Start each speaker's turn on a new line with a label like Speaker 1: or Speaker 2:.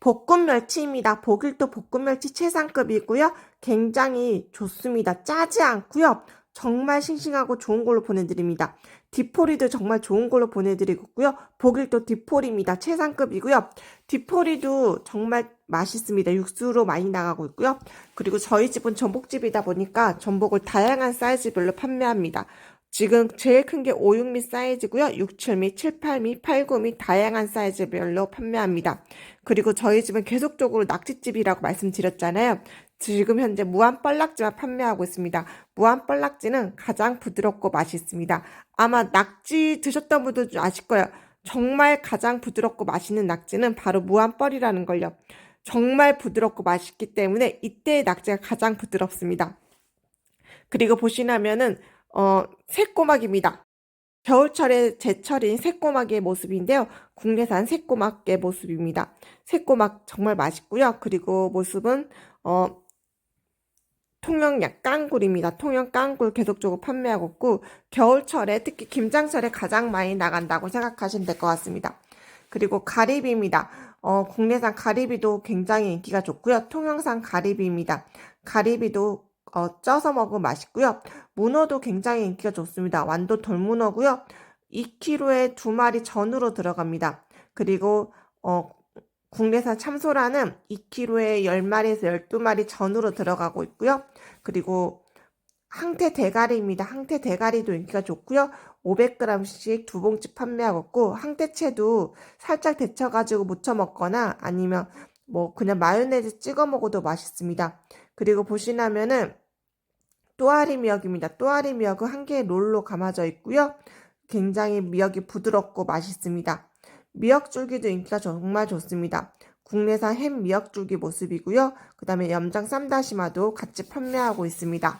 Speaker 1: 볶음 멸치입니다. 보길도 볶음 멸치 최상급이고요. 굉장히 좋습니다. 짜지 않고요. 정말 싱싱하고 좋은 걸로 보내드립니다. 디포리도 정말 좋은 걸로 보내드리고요. 보길도 디포리입니다. 최상급이고요. 디포리도 정말 맛있습니다. 육수로 많이 나가고 있고요. 그리고 저희 집은 전복집이다 보니까 전복을 다양한 사이즈별로 판매합니다. 지금 제일 큰 게 5, 6미 사이즈고요. 6, 7미, 7, 8미, 8, 9미 다양한 사이즈별로 판매합니다. 그리고 저희 집은 계속적으로 낙지집이라고 말씀드렸잖아요. 지금 현재 무한 뻘락지만 판매하고 있습니다. 무한 뻘락지는 가장 부드럽고 맛있습니다. 아마 낙지 드셨던 분들 좀 아실 거예요. 정말 가장 부드럽고 맛있는 낙지는 바로 무한 뻘이라는 걸요. 정말 부드럽고 맛있기 때문에 이때의 낙지가 가장 부드럽습니다. 그리고 보시면은 어, 새꼬막입니다. 겨울철에 제철인 새꼬막의 모습인데요. 국내산 새꼬막의 모습입니다. 새꼬막 정말 맛있고요. 그리고 모습은 어, 통영약 깡굴입니다. 통영 깡굴 계속적으로 판매하고 있고 겨울철에 특히 김장철에 가장 많이 나간다고 생각하시면 될 것 같습니다. 그리고 가리비입니다. 어, 국내산 가리비도 굉장히 인기가 좋고요. 통영산 가리비입니다. 가리비도 어, 쪄서 먹으면 맛있고요. 문어도 굉장히 인기가 좋습니다. 완도 돌문어고요. 2kg에 두 마리 전으로 들어갑니다. 그리고 어, 국내산 참소라는 2kg에 10마리에서 12마리 전으로 들어가고 있고요. 그리고 항태 대가리입니다. 항태 대가리도 인기가 좋고요. 500g씩 두 봉지 판매하고 있고 항태채도 살짝 데쳐가지고 무쳐 먹거나 아니면 뭐 그냥 마요네즈 찍어 먹어도 맛있습니다. 그리고 보시면은 또아리 미역입니다. 또아리 미역은 한 개의 롤로 감아져 있고요. 굉장히 미역이 부드럽고 맛있습니다. 미역줄기도 인기가 정말 좋습니다. 국내산 햄 미역줄기 모습이고요. 그 다음에 염장 쌈다시마도 같이 판매하고 있습니다.